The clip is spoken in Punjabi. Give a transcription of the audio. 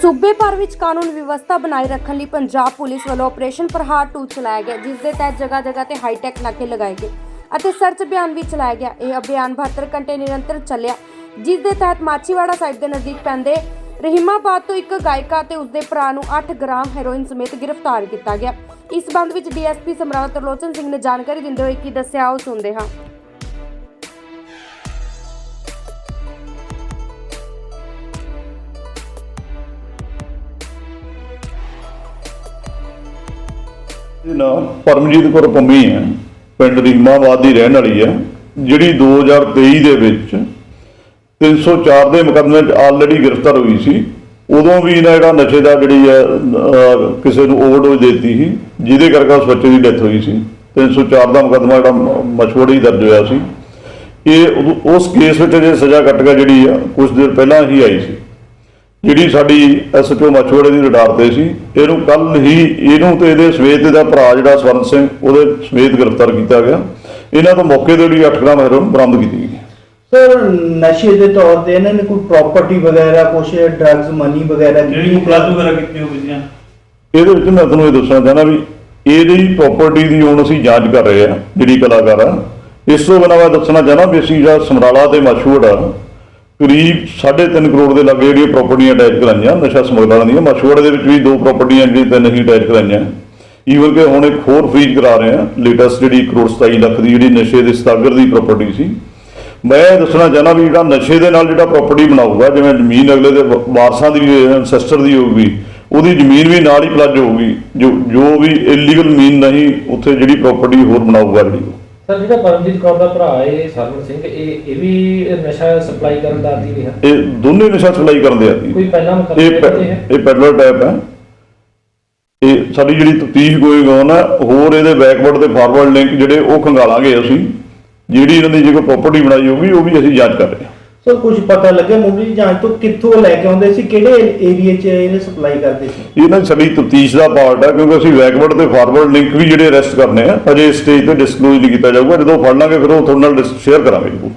ਸੂਬੇ ਭਰ ਵਿੱਚ ਕਾਨੂੰਨ ਵਿਵਸਥਾ ਬਣਾਈ ਰੱਖਣ ਲਈ ਪੰਜਾਬ ਪੁਲਿਸ ਵੱਲੋਂ ਆਪਰੇਸ਼ਨ ਪ੍ਰਹਾਰ 2 ਚਲਾਇਆ ਗਿਆ, ਜਿਸ ਦੇ ਤਹਿਤ ਜਗ੍ਹਾ ਜਗ੍ਹਾ ਤੇ ਹਾਈਟੈਕ ਨਾਕੇ ਲਗਾਏ ਗਏ ਅਤੇ ਸਰਚ ਅਭਿਆਨ ਵੀ ਚਲਾਇਆ ਗਿਆ। ਇਹ ਅਭਿਆਨ 72 ਘੰਟੇ ਨਿਰੰਤਰ ਚੱਲਿਆ, ਜਿਸ ਦੇ ਤਹਿਤ ਮਾਚੀਵਾੜਾ ਸਾਹਿਬ ਦੇ ਨਜ਼ਦੀਕ ਪੈਂਦੇ ਰਹੀਮਾਬਾਦ ਤੋਂ ਇੱਕ ਗਾਇਕਾ ਤੇ ਉਸਦੇ ਭਰਾ ਨੂੰ 8 ਗ੍ਰਾਮ ਹੈਰੋਇਨ ਸਮੇਤ ਗ੍ਰਿਫਤਾਰ ਕੀਤਾ ਗਿਆ। ਇਸ ਸੰਬੰਧ ਵਿੱਚ ਡੀਐਸਪੀ ਸਮਰਾਟ ਤਰਲੋਚਨ ਸਿੰਘ ਨੇ ਜਾਣਕਾਰੀ ਦਿੰਦੇ ਹੋਏ ਕੀ ਦੱਸਿਆ, ਉਹ ਸੁਣਦੇ ਹਾਂ। ਇਹ ਨਾ ਪਰਮਜੀਤ ਕੌਰ ਪੰਮੀ ਹੈ, ਪਿੰਡ ਰੀਮਾਬਾਦ ਦੀ ਰਹਿਣ ਵਾਲੀ ਹੈ, ਜਿਹੜੀ 2023 ਦੇ ਵਿੱਚ 304 ਦੇ ਮੁਕੱਦਮੇ 'ਚ ਆਲਰੇਡੀ ਗ੍ਰਿਫਤਾਰ ਹੋਈ ਸੀ, ਉਦੋਂ ਵੀ ਇਹਨਾਂ ਜਿਹੜਾ ਨਸ਼ੇ ਦਾ ਜਿਹੜੀ ਹੈ ਕਿਸੇ ਨੂੰ ਓਵਰਡੋਜ਼ ਦਿੱਤੀ ਸੀ, ਜਿਹਦੇ ਕਰਕੇ ਉਸ ਬੱਚੇ ਦੀ ਡੈਥ ਹੋਈ ਸੀ। 304 ਦਾ ਮੁਕੱਦਮਾ ਜਿਹੜਾ ਮਛਵੜੀ ਦਰਜ ਹੋਇਆ ਸੀ। ਇਹ ਉਦੋਂ- ਉਸ ਕੇਸ ਵਿੱਚ ਜੇ ਸਜ਼ਾ ਕੱਟ ਕੇ ਜਿਹੜੀ ਆ ਕੁਝ ਦਿਨ ਪਹਿਲਾਂ ਹੀ ਆਈ ਸੀ। ਜਿਹੜੀ ਸਾਡੀ ਐਸਪੀਓ ਮਛਵੜੇ ਦੀ ਰਡਾਰ ਤੇ ਸੀ ਇਹਨੂੰ ਕੱਲ ਹੀ ਇਹਨੂੰ ਤੇ ਇਹਦੇ ਸਮੇਤ ਇਹਦਾ ਭਰਾ ਜਿਹੜਾ ਸਵਰਨ ਸਿੰਘ ਉਹਦੇ ਸਮੇਤ ਗ੍ਰਿਫਤਾਰ ਕੀਤਾ ਗਿਆ। ਇਹਨਾਂ ਤੋਂ ਮੌਕੇ ਤੇ ਜਿਹੜੀ 8 ਗ੍ਰਾਮ ਹੈਰੋਇਨ ਬਰਾਮਦ ਕੀਤੀ ਗਈ। ਸਰ ਨਸ਼ੇ ਦੇ ਤੌਰ ਤੇ ਇਹਨਾਂ ਨੇ ਕੋਈ ਪ੍ਰਾਪਰਟੀ ਵਗੈਰਾ ਕੁਛ ਡਰੱਗਸ ਮਨੀ ਵਗੈਰਾ ਜਿਹੜੀ ਪਲਾਸ ਵਗੈਰਾ ਕੀਤੀ ਹੋਵੇ ਜਾਂ। ਇਹਦੇ ਵਿੱਚ ਮੈਂ ਤੁਹਾਨੂੰ ਇਹ ਦੱਸਣਾ ਚਾਹਨਾ ਵੀ ਇਹਦੀ ਪ੍ਰਾਪਰਟੀ ਦੀ ਹੁਣ ਅਸੀਂ ਜਾਂਚ ਕਰ ਰਹੇ ਆ ਜਿਹੜੀ ਕਲਾਕਾਰ ਆ। ਇਸ ਤੋਂ ਬਿਨਾਂ ਮੈਂ ਦੱਸਣਾ ਚਾਹਨਾ ਵੀ ਅਸੀਂ ਜਿਹੜਾ ਸਮਰਾਲਾ ਤੇ ਮਸ਼ਹੂਰ ਆ ਕਰੀਬ 3.5 ਕਰੋੜ ਦੇ ਲਾਗੇ ਜਿਹੜੀਆਂ ਪ੍ਰਾਪਰਟੀਆਂ ਅਟੈਚ ਕਰਾਈਆਂ, ਨਸ਼ਾ ਸਮਗਲਰਾਂ ਦੀਆਂ। ਮਸ਼ਹੂਰ ਦੇ ਵਿੱਚ ਵੀ ਦੋ ਪ੍ਰਾਪਰਟੀਆਂ ਜਿਹੜੀਆਂ ਤਿੰਨ ਹੀ ਅਟੈਚ ਕਰਾਈਆਂ। ਈਵਨ ਕਿ ਹੁਣ ਇੱਕ ਹੋਰ ਫ੍ਰੀਜ ਕਰਾ ਰਹੇ ਆ ਲੇਟੈਸਟ ਜਿਹੜੀ ਇੱਕ ਕਰੋੜ 27 ਲੱਖ ਦੀ ਜਿਹੜੀ ਨਸ਼ੇ ਦੇ ਸਤਾਗਰ ਦੀ ਪ੍ਰਾਪਰਟੀ ਸੀ। ਮੈਂ ਇਹ ਦੱਸਣਾ ਚਾਹਨਾ ਵੀ ਜਿਹੜਾ ਨਸ਼ੇ ਦੇ ਨਾਲ ਜਿਹੜਾ ਪ੍ਰਾਪਰਟੀ ਬਣਾਊਗਾ, ਜਿਵੇਂ ਜ਼ਮੀਨ ਅਗਲੇ ਦੇ ਵਾਰਸਾਂ ਦੀ ਐਂਸੈਸਟਰ ਦੀ ਹੋਊਗੀ, ਉਹਦੀ ਜ਼ਮੀਨ ਵੀ ਨਾਲ ਹੀ ਪਲੱਜ ਹੋਊਗੀ, ਜੋ ਜੋ ਵੀ ਇਲੀਗਲ ਮੀਨ ਨਹੀਂ ਉੱਥੇ ਜਿਹੜੀ ਪ੍ਰਾਪਰਟੀ ਹੋਰ ਬਣਾਊਗਾ ਜਿਹੜੀ ਉਹ। ਸਰ ਜਿਹੜਾ ਪਰਮਜੀਤ ਕੌਰ ਦਾ ਭਰਾ ਹੈ ਸਰਵਣ ਸਿੰਘ ਇਹ ਇਹ ਵੀ ਨਸ਼ਾ ਸਪਲਾਈ ਕਰਨ ਦਾ ਆਦੀ ਰਿਹਾ? ਇਹ ਦੋਨੇ ਨਸ਼ਾ ਸਪਲਾਈ ਕਰਦੇ ਆ ਜੀ। ਕੋਈ ਪਹਿਲਾਂ ਇਹ ਮੁਕੱਦਮੇ ਪੈ- ਤੇ ਹੈ? ਇਹ ਪੈਡਲਰ ਟੈਪ ਹੈ। ਇਹ ਸਾਡੀ ਜਿਹੜੀ ਤਫਤੀਸ਼ ਗੋਇੰਗ ਔਨ ਹੈ ਹੋਰ ਇਹਦੇ ਬੈਕਵਰਡ ਤੇ ਫਾਰਵਰਡ ਲਿੰਕ ਜਿਹੜੇ ਉਹ ਖੰਗਾਲਾਂਗੇ ਅਸੀਂ। ਜਿਹੜੀ ਇਹਨਾਂ ਦੀ ਜੇ ਕੋਈ ਪ੍ਰਾਪਰਟੀ ਬਣਾਈ ਹੋਊਗੀ ਉਹ ਵੀ ਅਸੀਂ ਜਾਂਚ ਕਰ ਰਹੇ ਹਾਂ। ਸਰ ਕੁਝ ਪਤਾ ਲੱਗਿਆ ਮੁੱਢਲੀ ਜਾਂਚ ਤੋਂ ਕਿੱਥੋਂ ਲੈ ਕੇ ਆਉਂਦੇ ਸੀ, ਕਿਹੜੇ ਏਰੀਆ 'ਚ ਇਹਨੇ ਸਪਲਾਈ ਕਰਦੇ ਸੀ? ਇਹਨਾਂ ਦੀ ਸਾਡੀ ਤਫਤੀਸ਼ ਦਾ ਪਾਰਟ ਹੈ ਕਿਉਂਕਿ ਅਸੀਂ ਬੈਕਵਰਡ ਤੇ ਫਾਰਵਰਡ ਲਿੰਕ ਵੀ ਜਿਹੜੇ ਅਰੈਸਟ ਕਰਨੇ ਆ ਅਜੇ ਸਟੇਜ ਤੇ ਡਿਸਕਲੋਜ਼ ਨਹੀਂ ਕੀਤਾ ਜਾਊਗਾ, ਜਦੋਂ ਫੜ ਲਾਂਗੇ ਫਿਰ ਉਹ ਤੁਹਾਡੇ ਨਾਲ ਸ਼ੇਅਰ ਕਰਾਂਗੇ ਜੀ